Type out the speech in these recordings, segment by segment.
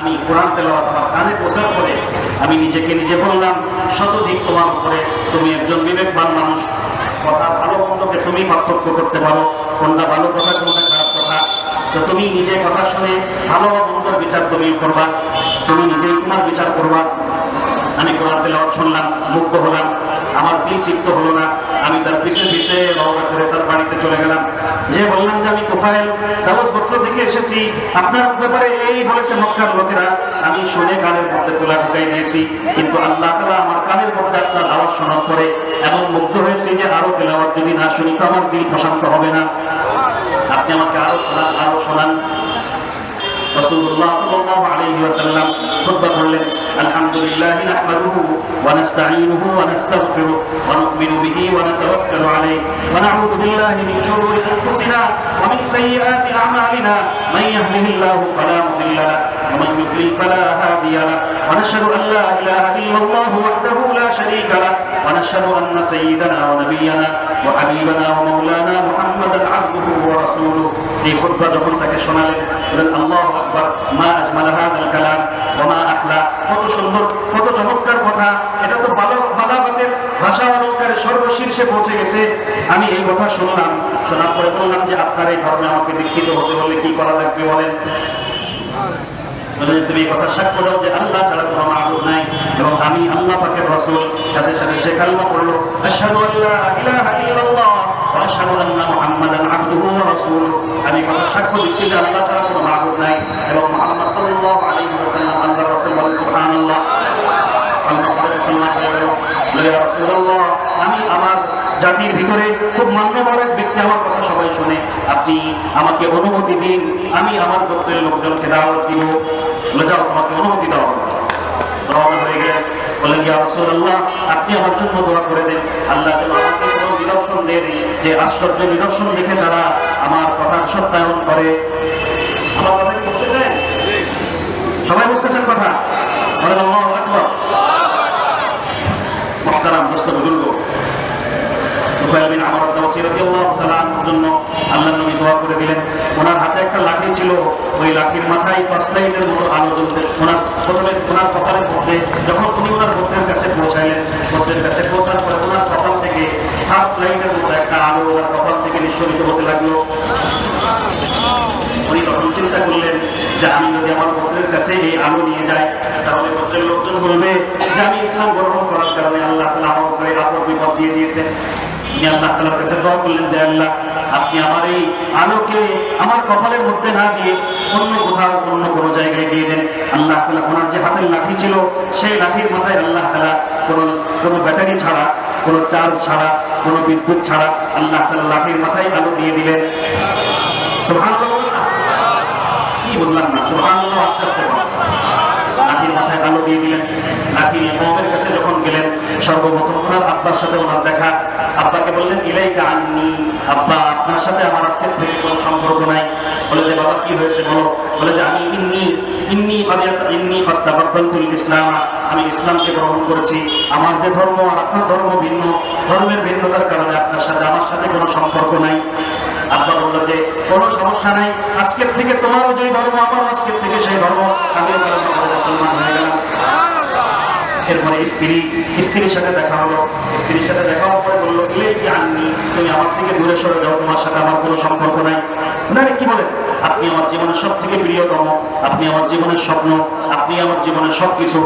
আমি কোরআন আমার কানে প্রচার করে আমি নিজেকে নিজে বললাম শতধিক তোমার উপরে তুমি একজন বিবেকবান মানুষ। কথা ভালো মন্দকে তুমি পার্থক্য করতে পারো। কোনটা ভালো কথা, কোনটা খারাপ কথা? তো তুমি নিজে কথা শুনে ভালো মন্দর বিচার তুমি করবা। তুমি নিজেই তোমার বিচার করবা। আমি কোরআন তেলাওয়াত শুনলাম, মুগ্ধ হলাম। আমার দিল তৃপ্ত হলো না। আমি তার পিছে পিছে রওনা করে তার বাড়িতে চলে গেলাম। যে বললাম যে আমি তোফায়েল দাওয়াজ গোত্র থেকে এসেছি। আপনার ব্যাপারে এই বলেছে মক্কার লোকেরা। আমি শুনে কানের মধ্যে তোলা ঢুকাই দিয়েছি। কিন্তু আল্লাহ তালা আমার কানের মধ্যে আপনার আওয়াজ শোনার পরে এমন মুগ্ধ হয়েছে যে আরও তেলাওয়াত যদি না শুনি, তো আমার দিল প্রশান্ত হবে না। আপনি আমাকে আরও শোনান আরও শোনান। রসুল্লাহ সাল্লাল্লাহু আলাইহি ওয়াসাল্লাম খুতবা করলেন আলহামদুলিল্লাহ নাহমাদুহু ওয়া নাস্তাঈনুহু ওয়া নাস্তাগফিরুহু ওয়া নু'মিনু বিহি ওয়া নাতাওয়াক্কালু আলাইহি ওয়া না'উযু বিল্লাহি মিন শুরুরি আনফুসিনা ওয়া মিন সাইয়্যাতি আ'মালিনা মান ইয়াহদিহিল্লাহু ফালা মুদিল্লা লাহু ওয়া মান يضلل فلا هادي له ونشهد ان لا اله الا الله وحده لا شريك له ونشهد ان سيدنا ونبينا وحبيبنا ومولانا محمدا عبده ورسوله এই খুতবা যখন তাকে শোনালেন বলেন আল্লাহ আকবার, মা আজমাল কালাম ওয়া মা আহলা কত সুন্দর, কত চমৎকার কথা। এটা তো বালা বালাবাতের ভাষা অলঙ্কারে সর্বশীর্ষে পৌঁছে গেছে। আমি এই কথা শুনলাম, শোনার পরে বললাম যে, আপনার এই ধর্মে আমাকে দীক্ষিত হতে হলে কি করা লাগবে বলেন? তুমি কথা সাক্ষ্য দাও যে, আল্লাহ ছাড়া কোনো মাহবুব নাই এবং আমি আল্লাহ পাকের রাসূল। সাথে সাথে সে কালমা পড়ল, আশহাদু আল্লা ইলাহা ইল্লাল্লাহ ওয়া আশহাদু আন্না মুহাম্মাদান আবদুহু ওয়া আমি কথা সাক্ষ্য দিচ্ছি যে আল্লাহ ছাড়া কোনো মাহবুব নাই এবং মুহাম্মদ রাসূল বলেন, সুবহানাল্লাহ। আল্লাহ ওয়াসাল্লাম ইয়া রাসূলুল্লাহ, আমি আমার জাতির ভিতরে খুব মান্যবর এক ব্যক্তি, আমার কথা সবাই শুনে। আপনি আমাকে অনুমতি দিন, আমি আমার গোত্রের লোকজনকে দাওয়াত দিব। বলে, যাও, তোমাকে অনুমতি দেওয়া রওনা হয়ে গেলেন। বললেন ইয়া রাসূলুল্লাহ, আপনি আমার জন্য দোয়া করে দেন। আল্লাহ আমাকে কোনো নিদর্শন দেন, যে আশ্চর্য নিদর্শন দেখে তারা আমার কথা সত্যায়ন করে। সবাই বুঝতেছেন কথা? আল্লাহু আমর জন্য দোয়া করে দিলেন। ওনার হাতে একটা লাঠি ছিল, ওই লাঠির মাথায় পাঁচ মতো যখন গোত্রের কাছে পৌঁছাইলেন গোত্রের কাছে পৌঁছার পরে ওনার কপাল থেকে সাত লাইটের মতো একটা আলো ওনার নিঃসরিত হতে লাগল। উনি তখন চিন্তা করলেন যে আমি যদি আমার গোত্রের কাছে এই আলো নিয়ে যাই তাহলে গোত্রের লোকজন বলবে যে আমি ইসলাম গ্রহণ করার কারণে আল্লাহ তালা আমার উপরে আপদ বিপদ দিয়ে দিয়েছেন। তিনি আল্লাহ তালার কাছে দোয়া করলেন, যে আল্লাহ, আপনি আমার এই আলোকে আমার কপালের মধ্যে না দিয়ে অন্য কোথাও, অন্য কোনো জায়গায় দিয়ে দেন। আল্লাহ তালা ওনার যে হাতের লাঠি ছিল, সেই লাঠির মাথায় আল্লাহ তালা কোনো কোনো ব্যাটারি ছাড়া কোনো চার্জ ছাড়া, কোনো বিদ্যুৎ ছাড়া আল্লাহ তালা মাথায় আলো দিয়ে দিলেন। কি বললাম না? সুবহানাল্লাহ, আস্তে আস্তে। লাঠির মাথায় আলো দিয়ে দিলেন। নাকি নিয়ে কাছে যখন গেলেন, সর্বপ্রথম ওনার আব্বার সাথে ওনার দেখা। আব্বাকে বললেন, ইলাইকা আননি, আব্বা, আপনার সাথে আমার আজকের থেকে কোনো সম্পর্ক নাই। বলে যে, বাবা, কি হয়েছে বলো? বলে যে, আমি ইন্নি ইন্নি ইন্নি কাদ্দাবাদ্দালতুল ইসলাম, আমি ইসলামকে গ্রহণ করেছি। আমার যে ধর্ম আর আপনার ধর্ম ভিন্ন, ধর্মের ভিন্নতার কারণে আপনার সাথে, আমার সাথে কোনো সম্পর্ক নাই। আব্বা বলল যে, কোনো সমস্যা নাই, আজকের থেকে তোমারও যে ধর্ম, আমারও আজকের থেকে সেই ধর্ম কারণ মুসলমান হয়ে গেলাম। এরপরে স্ত্রী, স্ত্রীর সাথে দেখা হলো। স্ত্রীর সাথে দেখা হওয়ার পরে বলল, ইলে কি আননি, তুমি আমার থেকে দূরে সরে যাও, তোমার সাথে আমার কোনো সম্পর্ক নাই। উনারে কি বলেন? আপনি আমার জীবনের সব থেকে প্রিয়তম, আপনি আমার জীবনের স্বপ্ন, আপনি আমার জীবনের সব কিছু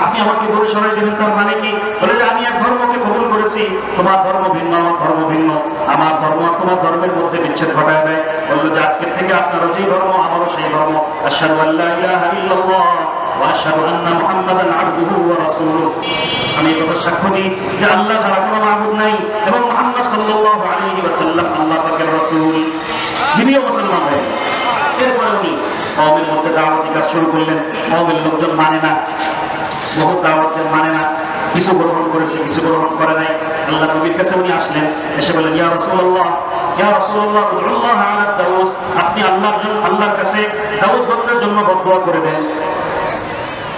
আপনি আমাকে দূরে সরাই দেবেন, তার মানে কি? বলে যে আমি এক ধর্মকে কবুল করেছি, তোমার ধর্ম ভিন্ন, আমার ধর্ম ভিন্ন। আমার ধর্ম তোমার ধর্মের মধ্যে বিচ্ছেদ ঘটায় দেয়। বলল যে আজকের থেকে আপনারও যেই ধর্ম, আমারও সেই ধর্ম। আশহাদু আল্লা ইলাহা ওয়াশহাদু আন্না মানে না। বহু দাওয়াতের মানে কিছু গ্রহণ করেছে, কিছু গ্রহণ করে নাই। আল্লাহ নবীর কাছে উনি আসলেন। এসে বলেন ইয়া রাসূলুল্লাহ ইয়া রাসূলুল্লাহ উদুল্লাহ আলা দাউস। আপনি আল্লাহর আল্লাহর কাছে দাউস গোত্রের জন্য বদদোয়া করে দেন।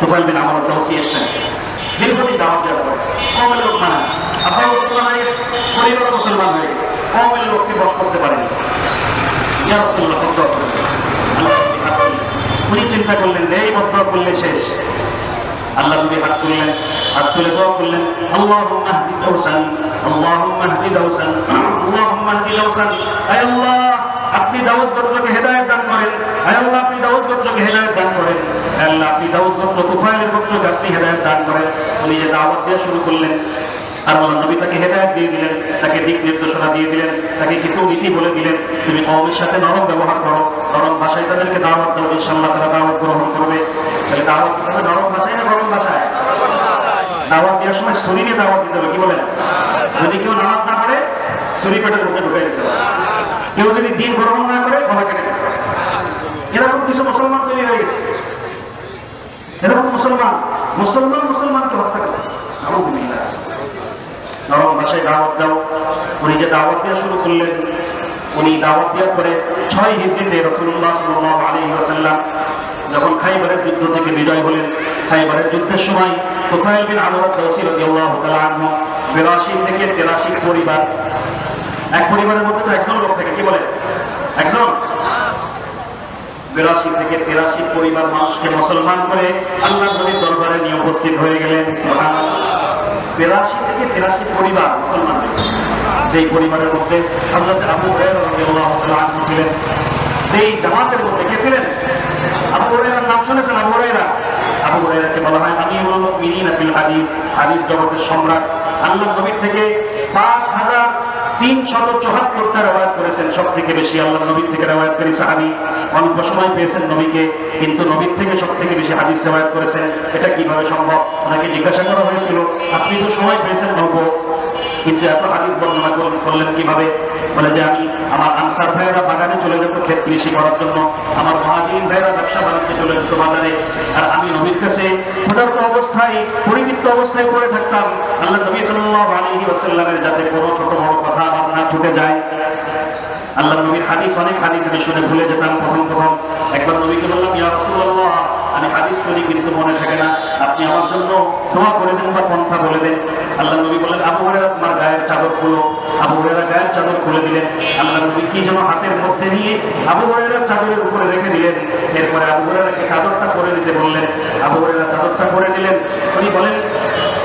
তুফাইল আমর এসছেন। দীর্ঘদিন দাওয়াত দেওয়ার পর কমের লোক আপনার মুসলমান হয়ে গেছে পরিবার মুসলমান হয়ে গেছে। কমের লোককে বস করতে। উনি চিন্তা করলেন, এই বদ্ধ করলে শেষ। আল্লাহ নবী হাত তুললেন, হাত তুলে দোয়া করলেন, আল্লাহুম্মা হদি দাওসান আল্লাহুম্মা হদি দাওসান আল্লাহুম্মা আয় আল্লাহ। আপনি দাউস গোত্রকে হেদায়েত দান করেন। আয় আল্লাহ, আপনি দাউস গোত্রকে হেদায়েত দান করেন। আয় আল্লাহ, আপনি দাউস গোত্র কুফাইলের গোত্রকে আপনি হেদায়েত দান করেন। উনি যে দাওয়াত দেওয়া শুরু করলেন, আর আল্লাহ নবী তাকে হেদায়েত দিয়ে দিলেন, তাকে দিক নির্দেশনা দিয়ে দিলেন, তাকে কিছু নীতি বলে দিলেন, তুমি কওমের সাথে নরম ব্যবহার করো, নরম ভাষায় তাদেরকে দাওয়াত দাও, ইনশাআল্লাহ তারা দাওয়াত গ্রহণ করবে। তাহলে দাওয়াত দিতে হবে? নরম ভাষায় না গরম ভাষায়? দাওয়াত দেওয়ার সময় শরীরে দাওয়াত দিতে হবে, কি বলেন? যদি কেউ নামাজ না পড়ে কেউ যদি দিন গ্রহণ না করে এরকম কিছু মুসলমান তৈরি হয়ে গেছে। এরকম মুসলমান মুসলমান মুসলমানকে হত্যা করে দাওয়াত দেওয়ার পরে ছয় হিজড়িতে রসুল্লাহ সাল্লাহ যুদ্ধ থেকে বিজয় হলেন, খাইবারের যুদ্ধের সময় তোফাইল বিন আনহু 82 থেকে 83 পরিবার এক পরিবারের মধ্যে তো একজন লোক থাকে, কি বলে? একজন? বিরাশি থেকে তেরাশি পরিবার মানুষকে মুসলমান করে আল্লাহ নবীর দরবারে নিয়ে উপস্থিত হয়ে গেলেন বিরাশি থেকে তেরাশি পরিবার মুসলমান যেই পরিবারের মধ্যে হজরত আবু আনহু ছিলেন, যেই জামাতের মধ্যে কে ছিলেন? আবু হুরায়রার নাম শুনেছেন আবু হুরায়রা? আবু হুরায়রাকে বলা হয় আমিরুল মুমিনিন ফিল হাদিস হাদিস জগতের সম্রাট। আল্লাহ নবীর থেকে পাঁচ হাজার তিন শত চুহাত্তরটা রেওয়ায়ত করেছেন সব থেকে বেশি আল্লাহ নবীর থেকে রেওয়ায়তকারী সাহাবি। অল্প সময় পেয়েছেন নবীকে, কিন্তু নবীর থেকে সব থেকে বেশি হাদিস রেওয়ায়ত করেছেন। এটা কীভাবে সম্ভব? ওনাকে জিজ্ঞাসা করা হয়েছিল, আপনি তো সময় পেয়েছেন অল্প কিন্তু এত হাদিস বর্ণনা করলেন- কীভাবে? বলে যে, আমি আমার আনসার ভাইয়েরা বাগানে চলে যেত ক্ষেত কৃষি করার জন্য, আমার মহাজিন ভাইয়েরা ব্যবসা বাণিজ্যে চলে যেত বাজারে, আর আমি নবীর কাছে ক্ষুধার্ত অবস্থায় পরিবৃত্ত অবস্থায় পড়ে থাকতাম। আল্লাহ নবী সাল্লাল্লাহু আলাইহি ওয়াসাল্লামের যাতে কোনো ছোট বড় কথা আমার না ছুটে যায়। আল্লাহ নবীর হাদিস, অনেক হাদিস আমি শুনে ভুলে যেতাম। প্রথম প্রথম একবার নবীকে বললাম আমি হাদিস শুনি কিন্তু মনে থাকে না। আপনি আমার জন্য দোয়া করে দেন বা পন্থা বলে দেন। আল্লাহ নবী বললেন, আবু হুরায়রা, তোমার গায়ের চাদর খুলো। আবু হুরায়রা গায়ের চাদর খুলে দিলেন। আল্লাহ নবী কি যেন হাতের মধ্যে নিয়ে আবু হুরায়রার চাদরের উপরে রেখে দিলেন। এরপরে আবু হুরায়রাকে চাদরটা পরে দিতে বললেন। আবু হুরায়রা চাদরটা পরে দিলেন উনি বলেন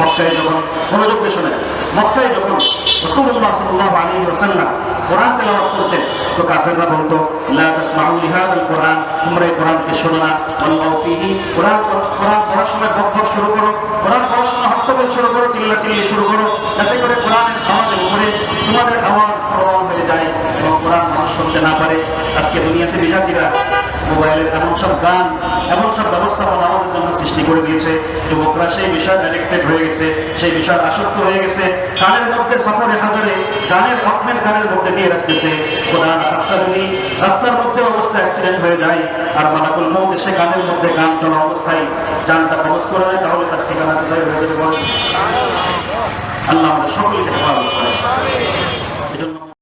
মক্কায় যখন, মনোযোগ শোনেন, মক্কায় যখন রাসূলুল্লাহ সাল্লাল্লাহু আলাইহি ওয়াসাল্লাম কোরআন তেলাওয়াত করতেন, তো কাফেররা বলতো, লা কোরআন, তোমরা এই কোরআনকে শোনো না। আল্লাহ ফিহি, কোরআন কোরআন পড়ার সময় শুরু করো, কোরআন সময় হট্টগোল শুরু করো চিল্লা চিল্লি শুরু করো, যাতে করে কোরআনের আওয়াজের উপরে তোমাদের আওয়াজ প্রবল হয়ে যায় এবং কোরআন মানুষ শুনতে না পারে। আজকে দুনিয়াতে বিজাতিরা মোবাইলের এমন সব গান, এমন সব ব্যবস্থাপনা আমাদের জন্য সৃষ্টি করে দিয়েছে। যুবকরা সেই বিষয় অ্যাডিক্টেড হয়ে গেছে, সেই বিষয় আসক্ত হয়ে গেছে। গানের মধ্যে সফরে হাজারে গানের রকমের গানের মধ্যে দিয়ে রাখতেছে। কোরআন রাস্তা যদি রাস্তার মধ্যে অবস্থা অ্যাক্সিডেন্ট হয়ে যায়। আর মালাকুল মৌত এসে গানের মধ্যে গান চলা অবস্থায় যানটা খরচ করে দেয়, তাহলে তার ঠিকানা কোথায় হয়ে যাবে আল্লাহ আমাদের সকলকে হেফাজত করে।